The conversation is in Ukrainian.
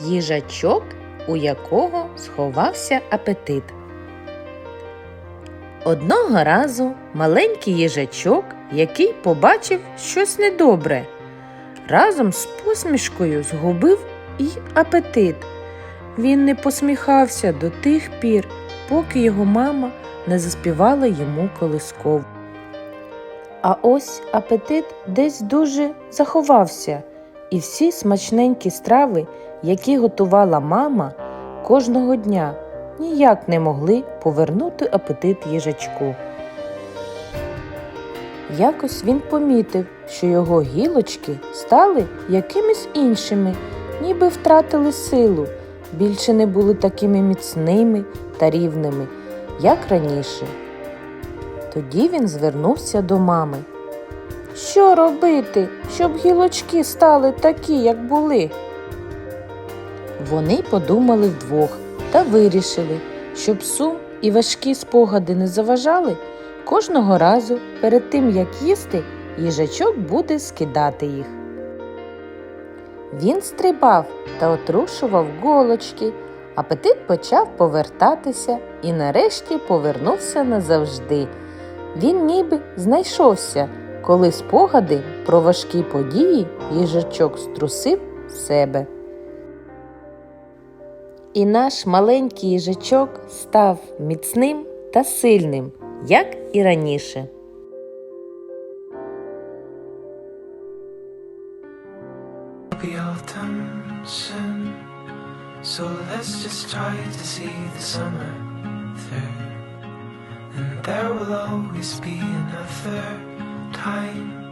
Їжачок, у якого сховався апетит. Одного разу маленький їжачок, який побачив щось недобре, разом з посмішкою згубив і апетит. Він не посміхався до тих пір, поки його мама не заспівала йому колискову. А ось апетит десь дуже заховався, і всі смачненькі страви, які готувала мама кожного дня, ніяк не могли повернути апетит їжачку. Якось він помітив, що його гілочки стали якимись іншими, ніби втратили силу, більше не були такими міцними та рівними, як раніше. Тоді він звернувся до мами. Що робити, щоб гілочки стали такі, як були? Вони подумали вдвох та вирішили, щоб сум і важкі спогади не заважали, кожного разу перед тим, як їсти, їжачок буде скидати їх. Він стрибав та отрушував голочки, апетит почав повертатися і нарешті повернувся назавжди. Він ніби знайшовся, коли спогади про важкі події їжачок струсив себе. І наш маленький їжачок став міцним та сильним, як і раніше. So let's just try to see the summer through. And there will always be another kind